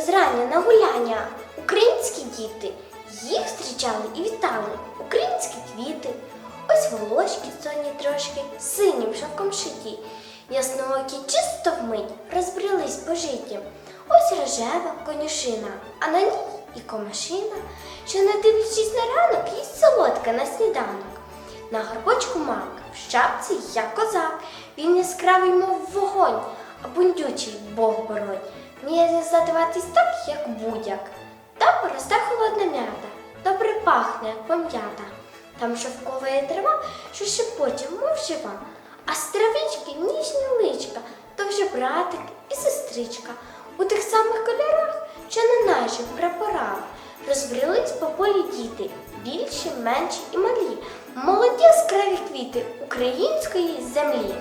зрання на гуляння. Українські діти їх зустрічали і вітали. Українські квіти. Ось волошки сонні трошки, синім шовком шиті. Ясноокі чисто вмить розбрелись по житті. Ось рожева конюшина, а на ній і комашина, що не дивлячись на ранок, їсть солодка на сніданок. На горбочку мак, в шапці як козак. Він яскравий, мов вогонь, Вміє задаватись так, як будь-як. Там росте холодна м'ята, добре пахне, пом'ята. Там шовкова трава, що шепоче, мов жива, а з травички ніжні личка, то вже братик і сестричка. У тих самих кольорах, що на наших прапорах. Розбрелись по полі діти, більші, менші і малі, молоді яскраві квіти української землі.